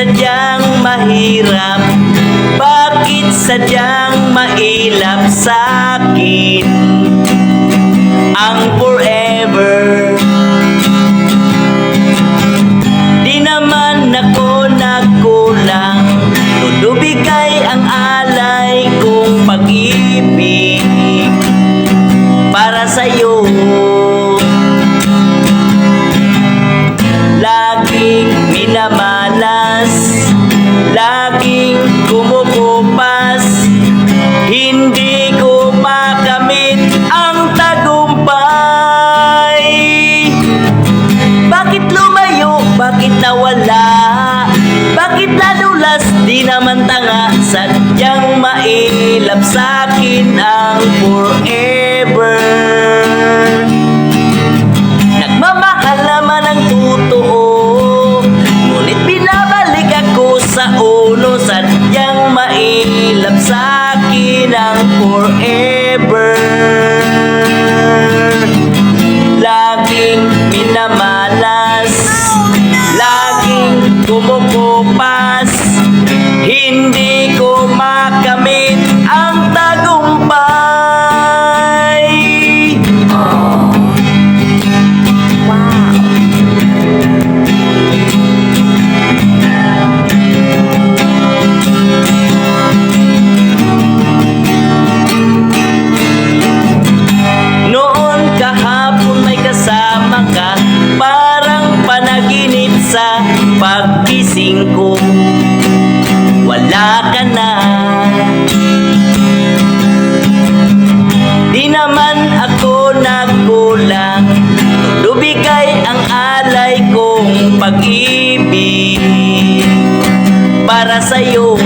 sadyang mahirap? Bakit sadyang mailap sa akin? Ang forever Di naman ako nagkulang Tutubig ay ang alay kong pag-ibig Para sa'yo Bakit nadulas? Di naman tanga. Sadyang mailap sa'kin ang forever. Nagmamahal naman ang totoo. Ngunit binabalik ako sa uno Sadyang mailap sa'kin ang forever alay kong pag-ibig Para sa'yo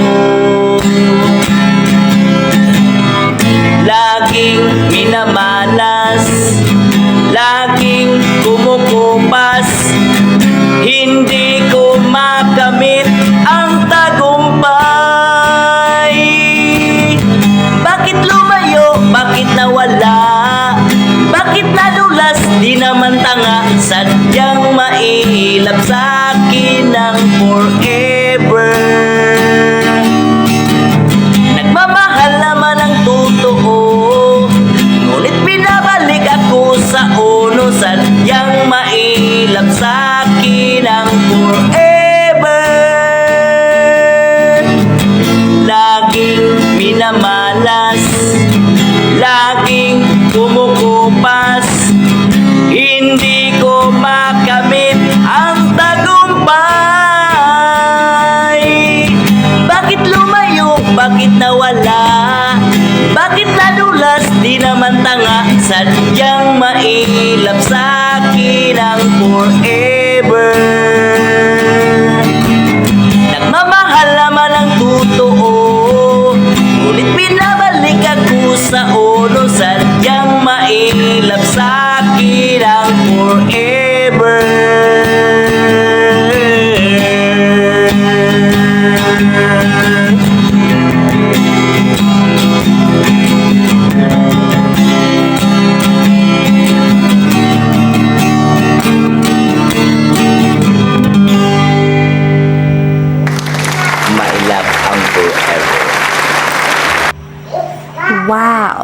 mailap sa'kin ang forever. Nagmamahal naman ang totoo. Ngunit pinabalik ako sa uno Sadyang mailap sa'kin ang forever. Laging minamalas Sadyang mailap sa'kin ang forever Wow.